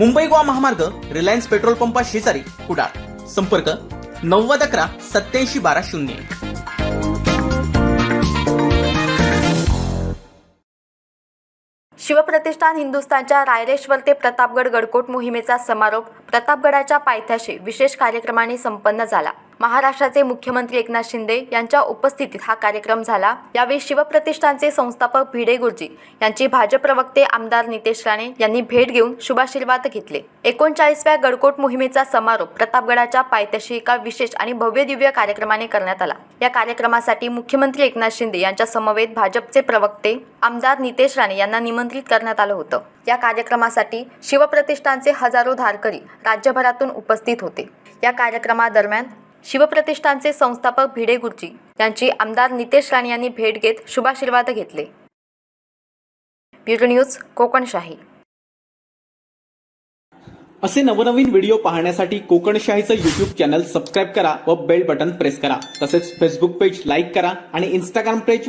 मुंबई गोवा महामार्ग Reliance petrol पंपा शेजारी कुडाळ. संपर्क नव्वद अकरा सत्याऐंशी बारा शून्य एक. शिवप्रतिष्ठान हिंदुस्थानच्या रायरेश्वर ते प्रतापगड गडकोट मोहिमेचा समारोप प्रतापगडाच्या पायथ्याशी विशेष कार्यक्रमाने संपन्न झाला. महाराष्ट्राचे मुख्यमंत्री एकनाथ शिंदे यांच्या उपस्थितीत हा कार्यक्रम झाला. यावेळी शिवप्रतिष्ठानचे संस्थापक भिडे गुरुजी यांची भाजप प्रवक्ते आमदार नितेश राणे यांनी भेट घेऊन शुभाशीर्वाद घेतले. एकोणचाळीसव्या गडकोट मोहिमेचा समारोप प्रतापगडाच्या पायथ्याशी एका विशेष आणि भव्य दिव्य कार्यक्रमाने करण्यात आला. या कार्यक्रमासाठी मुख्यमंत्री एकनाथ शिंदे यांच्या समवेत भाजपचे प्रवक्ते आमदार नितेश राणे यांना निमंत्रित करण्यात आलं होतं. या कार्यक्रमासाठी शिवप्रतिष्ठानचे हजारो धारकरी राज्यभरातून उपस्थित होते. या कार्यक्रमादरम्यान शिवप्रतिष्ठानचे संस्थापक भिडे गुरुजी यांची आमदार नितेश राणे यांनी भेट घेत शुभाशीर्वाद घेतले. Bureau news Kokanshahi. असे नवनवीन व्हिडिओ पाहण्यासाठी कोकणशाहीचं युट्यूब चॅनल सबस्क्राईब करा व बेल बटन प्रेस करा. तसेच फेसबुक पेज लाईक करा आणि इंस्टाग्राम पेज